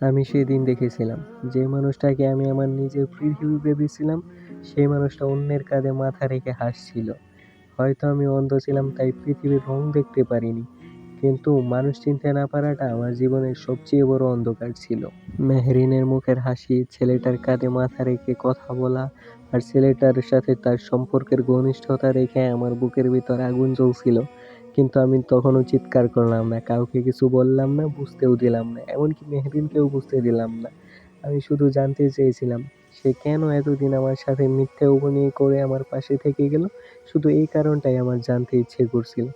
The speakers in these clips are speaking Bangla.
আমি সেদিন দেখেছিলাম। যে মানুষটাকে আমি আমার নিজের পৃথিবী ভেবেছিলাম, সেই মানুষটা অন্যের কাঁধে মাথা রেখে হাসছিল। হয়তো আমি অন্ধ ছিলাম, তাই পৃথিবীর রং দেখতে পারিনি। কিন্তু মানুষ চিনতে না পারাটা আমার জীবনের সবচেয়ে বড় অন্ধকার ছিল। মেহরিনের মুখের হাসি, ছেলেটার কাঁধে মাথা রেখে কথা বলা আর ছেলেটার সাথে তার সম্পর্কের ঘনিষ্ঠতা রেখে আমার বুকের ভিতর আগুন জ্বলছিল কিন্তু আমি তখনও চিৎকার করলাম না, কাউকে কিছু বললাম না, বুঝতেও দিলাম না, এমনকি মেহরিনকেও বুঝতে দিলাম না। আমি শুধু জানতে চেয়েছিলাম, সে কেন এতদিন আমার সাথে মিথ্যে অভিনয় করে আমার পাশে থেকে গেল? শুধু এই কারণটাই আমার জানতে ইচ্ছে করছিল।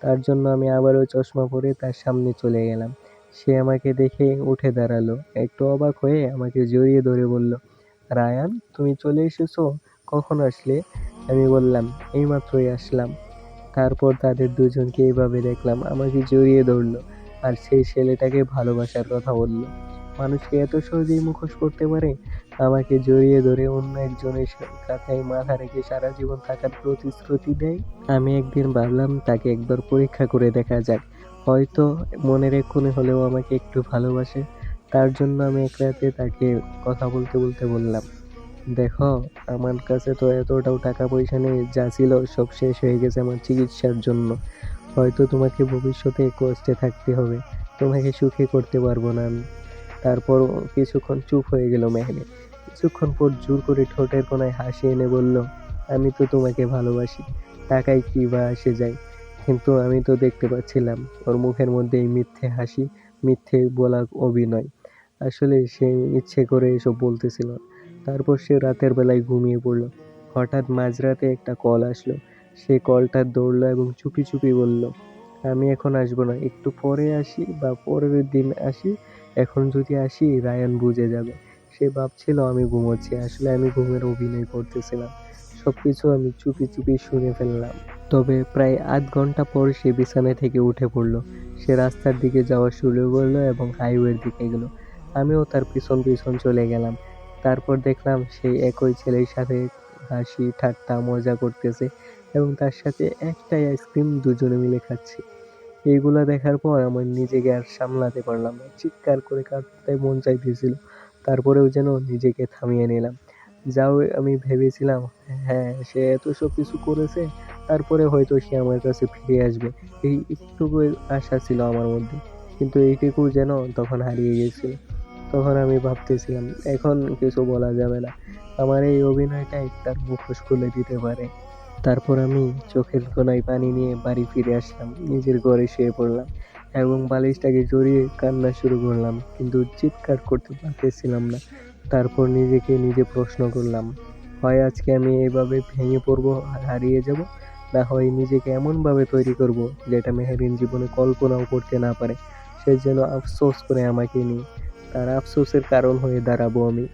তার জন্য আমি আবারও চশমা পরে তার সামনে চলে গেলাম। সে আমাকে দেখে উঠে দাঁড়াল, একটু অবাক হয়ে আমাকে জড়িয়ে ধরে বলল, রায়ান, তুমি চলে এসেছ? কখন আসলে? আমি বললাম, এইমাত্রই আসলাম। তারপর তাদের দুজনকে এইভাবে দেখলাম, আমাকে জড়িয়ে ধরলো আর সেই ছেলেটাকে ভালোবাসার কথা বলল। মানুষকে এত সহজেই মুখোশ করতে পারে? আমাকে জড়িয়ে ধরে অন্য একজনের কাঁথায় মাথা রেখে সারা জীবন থাকার প্রতিশ্রুতি দেয়? আমি একদিন ভাবলাম, তাকে একবার পরীক্ষা করে দেখা যাক। হয়তো মনের এক্ষুনি হলেও আমাকে একটু ভালোবাসে। তার জন্য আমি এক রাতে তাকে কথা বলতে বলতে বললাম। দেখো, আমার কাছে তো এতটাও টাকা পয়সা নেই, যা ছিল সব শেষ হয়ে গেছে আমার চিকিৎসার জন্য। হয়তো তোমাকে ভবিষ্যতে কষ্টে থাকতে হবে। তোমাকে সুখী করতে পারব না আমি। তারপর কিছুক্ষণ চুপ হয়ে গেল মেহনে কিছুক্ষণ পর জোর করে ঠোঁটের কোনায় হাসি এনে বলল, আমি তো তোমাকে ভালোবাসি টাকায় কি বা আসে যায়। কিন্তু আমি তো দেখতে পাচ্ছিলাম, ওর মুখের মধ্যে এই মিথ্যে হাসি, মিথ্যে বলা অভিনয়। আসলে সে ইচ্ছে করে এসব বলতেছিল। তারপর সে রাতের বেলায় ঘুমিয়ে পড়ল। হঠাৎ মাঝরাতে একটা কল আসলো। সে কলটা দৌড়লো এবং চুপি চুপি বলল, আমি এখন আসব না, একটু পরে আসি বা পরের দিন আসি। এখন যদি আসি, রায়ান বুঝে যাবে। সে ভাবছিল, আমি ঘুমোচ্ছি। আসলে আমি ঘুমের অভিনয় করতেছিলাম। সব কিছু আমি চুপি চুপি শুনে ফেললাম। তবে প্রায় আধ ঘণ্টা পর সে বিছানা থেকে উঠে পড়ল। সে রাস্তার দিকে যাওয়া শুরু করল এবং হাইওয়ের দিকে গেলো। আমিও তার পিছন পিছন চলে গেলাম। তারপর দেখলাম সেই একই ছেলের সাথে হাসি, ঠাট্টা, মজা করতেছে এবং তার সাথে একটাই আইসক্রিম দুজনে মিলে খাচ্ছে। এইগুলো দেখার পর আমার নিজেকে আর সামলাতে পারলাম না। চিৎকার করে কাঁদতে মন চাইতেছিল। তারপরেও যেন নিজেকে থামিয়ে নিলাম। যাও, আমি ভেবেছিলাম হ্যাঁ সে এত সব কিছু করেছে, তারপরে হয়তো সে আমার কাছে ফিরে আসবে। এই একটুকু আশা ছিল আমার মধ্যে। কিন্তু এইটুকু যেন তখন হারিয়ে গেছিল। তখন আমি ভাবতেছিলাম, এখন কিছু বলা যাবে না। আমার এই অভিনয়টাই তার মুখোশ খুলে দিতে পারে। তারপর আমি চোখের কোনায় পানি নিয়ে বাড়ি ফিরে আসলাম, নিজের ঘরে শুয়ে পড়লাম এবং বালিশটাকে জড়িয়ে কান্না শুরু করলাম, কিন্তু চিৎকার করতে পারতেছিলাম না। তারপর নিজেকে নিজে প্রশ্ন করলাম, হয় আজকে আমি এইভাবে ভেঙে পড়ব আর হারিয়ে যাব? না হয় নিজেকে এমনভাবে তৈরি করব যেটা মেহেরিন জীবনে কল্পনাও করতে না পারে। সে যেন আফসোস করে আমাকে নিয়ে তার আফসোসের কারণ হয়ে দাঁড়াবো আমি।